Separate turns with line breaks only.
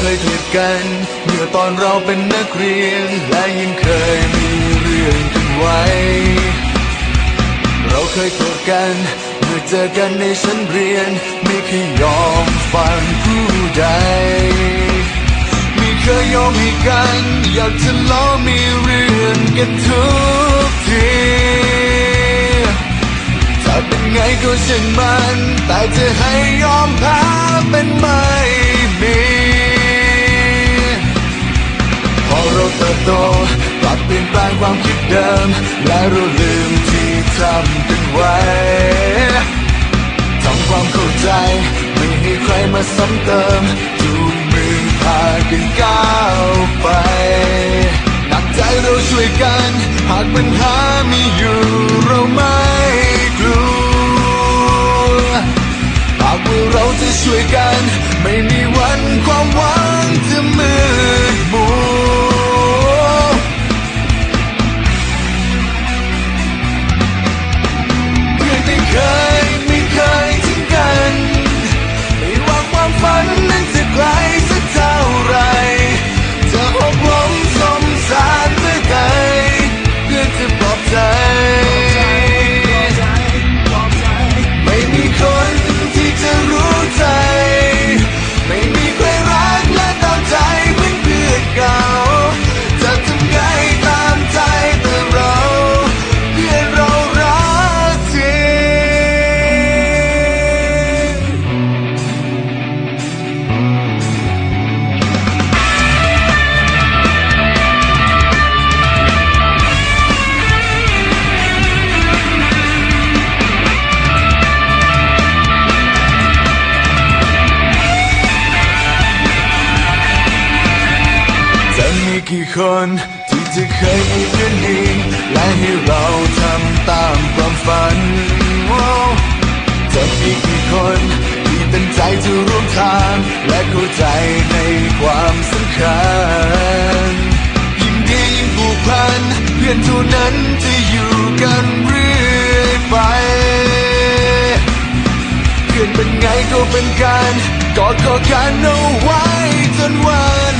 เคยเถูกกัน เมื่อตอนเราเป็นนักเรียน และยิ่งเคยมีเรื่องกันไว้ เราเคยโกรธกัน เมื่อเจอกันในชั้นเรียน ไม่เคยยอมฟังผู้ใดไม่เคยยอมให้กัน อยากจะล้อมีเรื่องกันทุกทีจะเป็นไงก็ช่างมัน แต่จะให้ยอมแพ้เป็น ความคิดเดิม และรู้ลืมที่ทำกันไว้ทำความเข้าใจ ไม่ให้ใครมาซ้ำเติมจูงมือพากันก้าวไป หนักใจเราช่วยกัน หากปัญหา กี่คนที่จะเคยมีเพื่อนดีและให้เราทำตามความฝันจะมีกี่คนที่ตั้งใจจะร่วมทาง และเข้าใจในความสำคัญ ยิ่งดียิ่งผูกพัน เพื่อนเท่านั้นจะอยู่กันเรื่อยไป เพื่อนเป็นไงก็เป็นกันกอดคอกันเอาไว้จนวัน